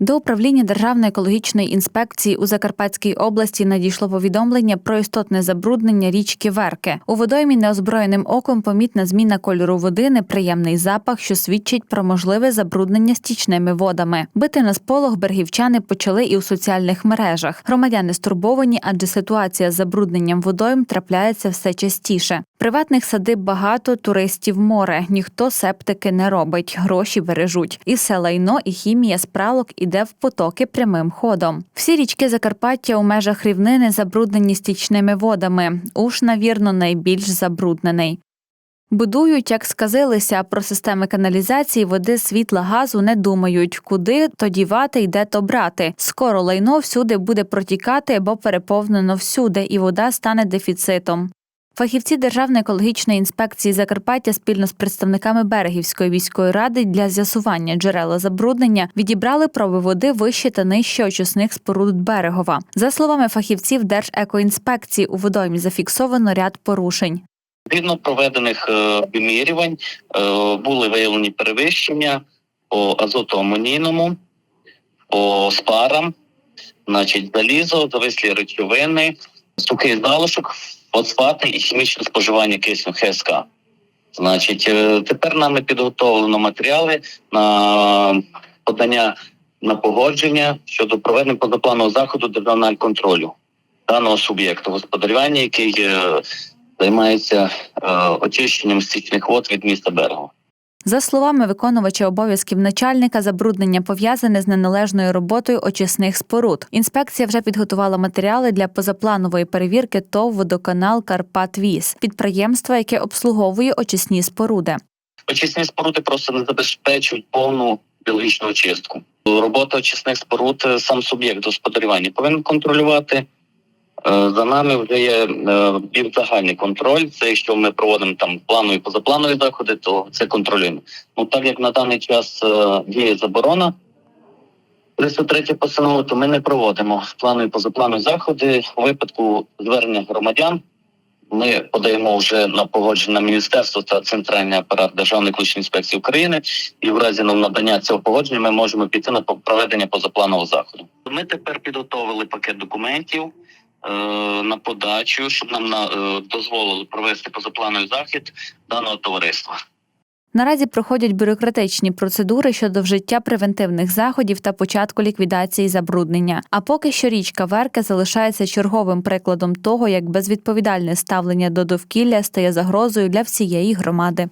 До управління Державної екологічної інспекції у Закарпатській області надійшло повідомлення про істотне забруднення річки Верки. У водоймі неозброєним оком помітна зміна кольору води, неприємний запах, що свідчить про можливе забруднення стічними водами. Бити на сполох берегівчани почали і у соціальних мережах. Громадяни стурбовані, адже ситуація з забрудненням водойм трапляється все частіше. Приватних садиб багато, туристів море. Ніхто септики не робить, гроші бережуть. І все лайно, і хімія з пралок іде в потоки прямим ходом. Всі річки Закарпаття у межах рівнини забруднені стічними водами. Уж, навірно, найбільш забруднений. Будують, як сказилися, про системи каналізації, води, світла, газу не думають, куди то дівати і де то брати. Скоро лайно всюди буде протікати, бо переповнено всюди, і вода стане дефіцитом. Фахівці Державної екологічної інспекції Закарпаття спільно з представниками Берегівської військової ради для з'ясування джерела забруднення відібрали проби води вище та нижче очисних споруд Берегова. За словами фахівців Держекоінспекції, у водоймі зафіксовано ряд порушень. Згідно проведених е, вимірювань е, були виявлені перевищення по азотоамонійному, по спарам, значить, залізо, завислі речовини, сухий залишок, фосфати і хімічне споживання кисню ХСК. Значить, е, тепер нами підготовлено матеріали на подання на погодження щодо проведення позапланового заходу державного контролю даного суб'єкту господарювання, який е, займається е, очищенням стічних вод від міста Берегу. За словами виконувача обов'язків начальника, забруднення пов'язане з неналежною роботою очисних споруд. Інспекція вже підготувала матеріали для позапланової перевірки ТОВ «Водоканал Карпатвіз» – підприємства, яке обслуговує очисні споруди. Очисні споруди просто не забезпечують повну біологічну очистку. Робота очисних споруд е, сам суб'єкт господарювання повинен контролювати. Е, За нами вже є е, більш загальний контроль. Це якщо ми проводимо там планові позапланові заходи, то це контролюємо. Ну так як на даний час е, діє заборона 303 постанова, то ми не проводимо планові позапланові заходи. У випадку звернення громадян ми подаємо вже на погодження міністерство та центральний апарат Державної екологічної інспекції України, і в разі надання цього погодження ми можемо піти на проведення позапланового заходу. Ми тепер підготовили пакет документів е, на подачу, щоб нам на, е, дозволили провести позаплановий захід даного товариства. Наразі проходять бюрократичні процедури щодо вжиття превентивних заходів та початку ліквідації забруднення. А поки що річка Верка залишається черговим прикладом того, як безвідповідальне ставлення до довкілля стає загрозою для всієї громади.